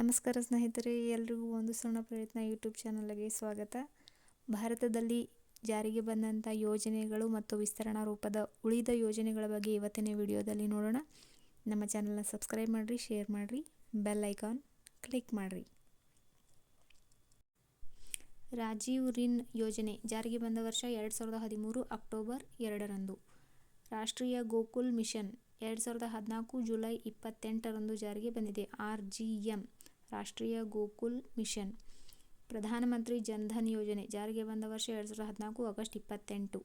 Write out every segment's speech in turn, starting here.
ನಮಸ್ಕಾರ ಸ್ನೇಹಿತರೆ, ಎಲ್ರಿಗೂ ಒಂದು ಸಣ್ಣ ಪ್ರಯತ್ನ ಯೂಟ್ಯೂಬ್ ಚಾನಲ್ಗೆ ಸ್ವಾಗತ. ಭಾರತದಲ್ಲಿ ಜಾರಿಗೆ ಬಂದಂಥ ಯೋಜನೆಗಳು ಮತ್ತು ವಿಸ್ತರಣಾ ರೂಪದ ಉಳಿದ ಯೋಜನೆಗಳ ಬಗ್ಗೆ ಇವತ್ತಿನ ವಿಡಿಯೋದಲ್ಲಿ ನೋಡೋಣ. ನಮ್ಮ ಚಾನಲ್ನ ಸಬ್ಸ್ಕ್ರೈಬ್ ಮಾಡಿರಿ, ಶೇರ್ ಮಾಡಿರಿ, ಬೆಲ್ ಐಕಾನ್ ಕ್ಲಿಕ್ ಮಾಡಿರಿ. ರಾಜೀವ್ ರಿನ್ ಯೋಜನೆ ಜಾರಿಗೆ ಬಂದ ವರ್ಷ ಎರಡು ಸಾವಿರದ ಹದಿಮೂರು ಅಕ್ಟೋಬರ್ ಎರಡರಂದು. ರಾಷ್ಟ್ರೀಯ ಗೋಕುಲ್ ಮಿಷನ್ ಎರಡು ಸಾವಿರದ ಹದಿನಾಲ್ಕು ಜುಲೈ ಇಪ್ಪತ್ತೆಂಟರಂದು ಜಾರಿಗೆ ಬಂದಿದೆ. ಆರ್ ಜಿ ಎಂ ರಾಷ್ಟ್ರೀಯ ಗೋಕುಲ್ ಮಿಷನ್. ಪ್ರಧಾನಮಂತ್ರಿ ಜನ್ಧನ್ ಯೋಜನೆ ಜಾರಿಗೆ ಬಂದ ವರ್ಷ ಎರಡು ಸಾವಿರದ ಹದಿನಾಲ್ಕು ಆಗಸ್ಟ್ ಇಪ್ಪತ್ತೆಂಟು.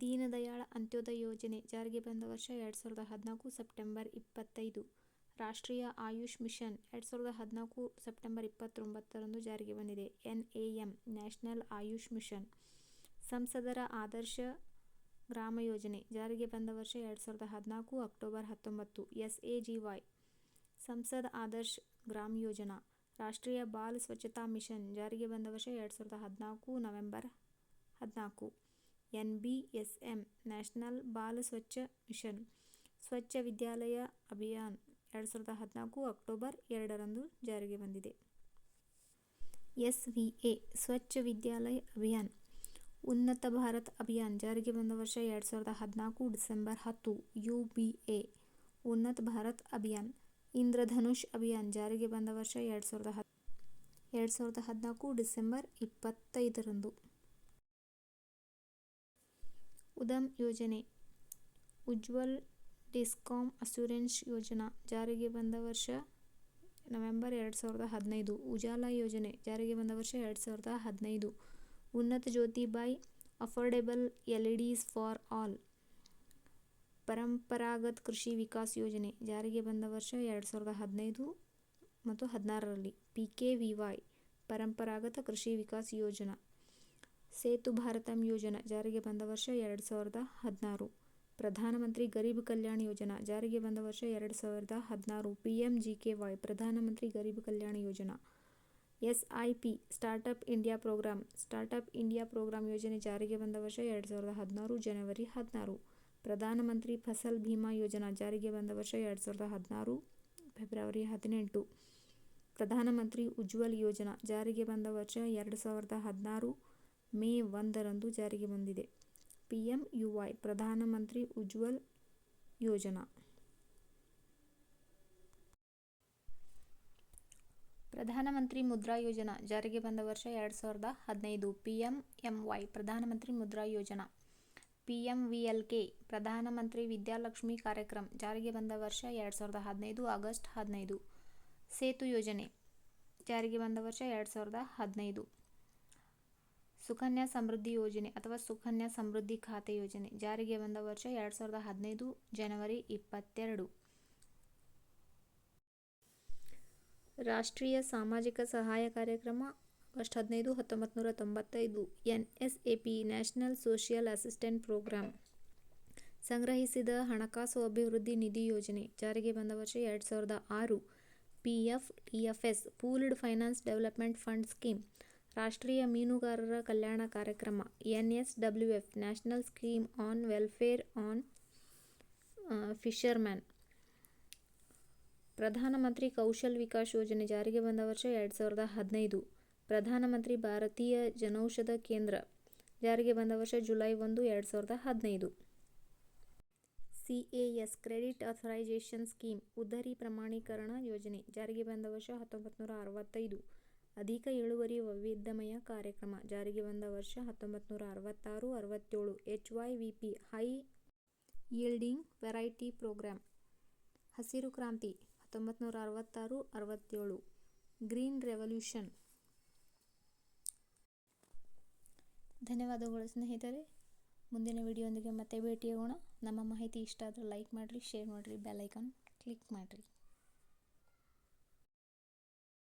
ದೀನದಯಾಳ ಅಂತ್ಯೋದಯ ಯೋಜನೆ ಜಾರಿಗೆ ಬಂದ ವರ್ಷ ಎರಡು ಸಾವಿರದ ಹದಿನಾಲ್ಕು ಸೆಪ್ಟೆಂಬರ್ ಇಪ್ಪತ್ತೈದು. ರಾಷ್ಟ್ರೀಯ ಆಯುಷ್ ಮಿಷನ್ ಎರಡು ಸಾವಿರದ ಹದಿನಾಲ್ಕು ಸೆಪ್ಟೆಂಬರ್ ಇಪ್ಪತ್ತೊಂಬತ್ತರಂದು ಜಾರಿಗೆ ಬಂದಿದೆ. N A M, national Ayush mission. ಸಂಸದರ ಆದರ್ಶ ಗ್ರಾಮ ಯೋಜನೆ ಜಾರಿಗೆ ಬಂದ ವರ್ಷ ಎರಡು ಸಾವಿರದ ಹದಿನಾಲ್ಕು ಅಕ್ಟೋಬರ್ ಹತ್ತೊಂಬತ್ತು. S A G Y. Sansad Adarsh Gram Yojana, ರಾಷ್ಟ್ರೀಯ ಬಾಲ್ ಸ್ವಚ್ಛತಾ ಮಿಷನ್ ಜಾರಿಗೆ ಬಂದ ವರ್ಷ ಎರಡು ಸಾವಿರದ ಹದಿನಾಲ್ಕು ನವೆಂಬರ್ ಹದಿನಾಲ್ಕು. N B S M, national Bal Swachh mission, Swachh Vidyalaya Abhiyan ಎರಡು ಸಾವಿರದ ಹದಿನಾಲ್ಕು ಅಕ್ಟೋಬರ್ ಎರಡರಂದು ಜಾರಿಗೆ ಬಂದಿದೆ. ಎಸ್ ವಿ ಎ, ಸ್ವಚ್ಛ ವಿದ್ಯಾಲಯ ಅಭಿಯಾನ್, ಉನ್ನತ ಭಾರತ್ ಅಭಿಯಾನ್ ಜಾರಿಗೆ ಬಂದ ವರ್ಷ ಎರಡು ಸಾವಿರದ ಹದಿನಾಲ್ಕು ಡಿಸೆಂಬರ್ ಹತ್ತು, ಯು ಬಿ ಎ, ಉನ್ನತ ಭಾರತ್ ಅಭಿಯಾನ್. ಇಂದ್ರಧನುಷ್ ಅಭಿಯಾನ್ ಜಾರಿಗೆ ಬಂದ ವರ್ಷ ಎರಡು ಸಾವಿರದ ಹತ್ತು ಎರಡು ಸಾವಿರದ ಹದಿನಾಲ್ಕು ಡಿಸೆಂಬರ್ ಇಪ್ಪತ್ತೈದರಂದು. ಉದಮ್ ಯೋಜನೆ, ಉಜ್ವಲ್ ಡಿಸ್ಕಾಮ್ ಅಸ್ಯೂರೆನ್ಸ್ ಯೋಜನಾ ಜಾರಿಗೆ ಬಂದ ವರ್ಷ ನವೆಂಬರ್ ಎರಡು ಸಾವಿರದ ಹದಿನೈದು. ಉಜಾಲಾ ಯೋಜನೆ ಜಾರಿಗೆ ಬಂದ ವರ್ಷ ಎರಡು ಸಾವಿರದ ಹದಿನೈದು. Unnat Jyoti by affordable LEDs for all. Paramparagat Krishi Vikas ಯೋಜನೆ ಜಾರಿಗೆ ಬಂದ ವರ್ಷ ಎರಡು ಸಾವಿರದ ಹದಿನೈದು ಮತ್ತು ಹದಿನಾರರಲ್ಲಿ ಪಿ ಕೆ ವಿ ವೈ ಪರಂಪರಾಗತ ಕೃಷಿ ವಿಕಾಸ್ ಯೋಜನಾ ಸೇತು ಭಾರತಂ ಯೋಜನಾ ಜಾರಿಗೆ ಬಂದ ವರ್ಷ ಎರಡು ಸಾವಿರದ ಹದಿನಾರು. ಪ್ರಧಾನಮಂತ್ರಿ ಗರೀಬ್ ಕಲ್ಯಾಣ ಯೋಜನಾ ಜಾರಿಗೆ ಬಂದ ವರ್ಷ ಎರಡು ಸಾವಿರದ ಹದಿನಾರು. P M G K Y Pradhan Mantri Garib Kalyan Yojana S I P startup India program startup India program ಯೋಜನೆ ಜಾರಿಗೆ ಬಂದ ವರ್ಷ ಎರಡು ಸಾವಿರದ ಹದಿನಾರು ಜನವರಿ ಹದಿನಾರು. ಪ್ರಧಾನಮಂತ್ರಿ ಫಸಲ್ ಭೀಮಾ ಯೋಜನಾ ಜಾರಿಗೆ ಬಂದ ವರ್ಷ ಎರಡು ಸಾವಿರದ ಹದಿನಾರು ಫೆಬ್ರವರಿ ಹದಿನೆಂಟು. ಪ್ರಧಾನ ಮಂತ್ರಿ ಉಜ್ವಲ್ ಯೋಜನಾ ಜಾರಿಗೆ ಬಂದ ವರ್ಷ ಎರಡು ಸಾವಿರದ ಹದಿನಾರು ಮೇ ಒಂದರಂದು ಜಾರಿಗೆ ಬಂದಿದೆ. ಪಿ ಎಂ ಯು ವೈ ಪ್ರಧಾನಮಂತ್ರಿ ಉಜ್ವಲ್ ಯೋಜನಾ. ಪ್ರಧಾನಮಂತ್ರಿ ಮುದ್ರಾ ಯೋಜನಾ ಜಾರಿಗೆ ಬಂದ ವರ್ಷ ಎರಡು ಸಾವಿರದ ಹದಿನೈದು. P M M Y Pradhan Mantri Mudra Yojana. P M V L K Pradhan Mantri Vidyalakshmi ಕಾರ್ಯಕ್ರಮ ಜಾರಿಗೆ ಬಂದ ವರ್ಷ ಎರಡು ಸಾವಿರದ ಹದಿನೈದು ಆಗಸ್ಟ್ ಹದಿನೈದು. ಸೇತು ಯೋಜನೆ ಜಾರಿಗೆ ಬಂದ ವರ್ಷ ಎರಡು ಸಾವಿರದ ಹದಿನೈದು. ಸುಕನ್ಯಾ ಸಮೃದ್ಧಿ ಯೋಜನೆ ಅಥವಾ ಸುಕನ್ಯಾ ಸಮೃದ್ಧಿ ಖಾತೆ ಯೋಜನೆ ಜಾರಿಗೆ ಬಂದ ವರ್ಷ ಎರಡು ಸಾವಿರದ ಹದಿನೈದು, ಜನವರಿ ಇಪ್ಪತ್ತೆರಡು. ರಾಷ್ಟ್ರೀಯ ಸಾಮಾಜಿಕ ಸಹಾಯ ಕಾರ್ಯಕ್ರಮ ಆಗಸ್ಟ್ ಹದಿನೈದು ಹತ್ತೊಂಬತ್ತು ನೂರ ತೊಂಬತ್ತೈದು N S A P national social assistant program ಸಂಗ್ರಹಿಸಿದ ಹಣಕಾಸು ಅಭಿವೃದ್ಧಿ ನಿಧಿ ಯೋಜನೆ ಜಾರಿಗೆ ಬಂದ ವರ್ಷ ಎರಡು ಸಾವಿರದ ಆರು P F T F S pooled finance development fund scheme ರಾಷ್ಟ್ರೀಯ ಮೀನುಗಾರರ ಕಲ್ಯಾಣ ಕಾರ್ಯಕ್ರಮ N S W F national scheme on welfare on fisherman Pradhan Mantri Kaushal Vikas ಯೋಜನೆ ಜಾರಿಗೆ ಬಂದ ವರ್ಷ ಎರಡು ಸಾವಿರದ ಹದಿನೈದು ಪ್ರಧಾನಮಂತ್ರಿ ಭಾರತೀಯ ಜನೌಷಧ ಕೇಂದ್ರ, ಜಾರಿಗೆ ಬಂದ ವರ್ಷ ಜುಲೈ ಒಂದು, ಎರಡು ಸಾವಿರದ ಹದಿನೈದು. C A S credit authorisation scheme ಉದ್ದರಿ ಪ್ರಮಾಣೀಕರಣ ಯೋಜನೆ, ಜಾರಿಗೆ ಬಂದ ವರ್ಷ ಹತ್ತೊಂಬತ್ತು ನೂರ ಅರವತ್ತೈದು. ಅಧಿಕ ಇಳುವರಿ ವೈವಿಧ್ಯಮಯ ಕಾರ್ಯಕ್ರಮ, ಜಾರಿಗೆ ಬಂದ ವರ್ಷ ಹತ್ತೊಂಬತ್ತು ನೂರ ಅರವತ್ತಾರು, ಅರವತ್ತೇಳು. H Y V P, high yielding variety program, ಹಸಿರು ಕ್ರಾಂತಿ ಹತ್ತೊಂಬತ್ತು ನೂರ ಅರವತ್ತಾರು, ಅರವತ್ತೇಳು. ಗ್ರೀನ್ ರೆವಲ್ಯೂಷನ್ ಧನ್ಯವಾದಗಳು ಸ್ನೇಹಿತರೆ. ಮುಂದಿನ ವಿಡಿಯೋದೊಂದಿಗೆ ಮತ್ತೆ ಭೇಟಿಯಾಗೋಣ. ನಮ್ಮ ಮಾಹಿತಿ ಇಷ್ಟ ಆದರೆ ಲೈಕ್ ಮಾಡಿರಿ ಶೇರ್ ಮಾಡಿರಿ ಬೆಲ್ ಐಕಾನ್ ಕ್ಲಿಕ್ ಮಾಡಿರಿ.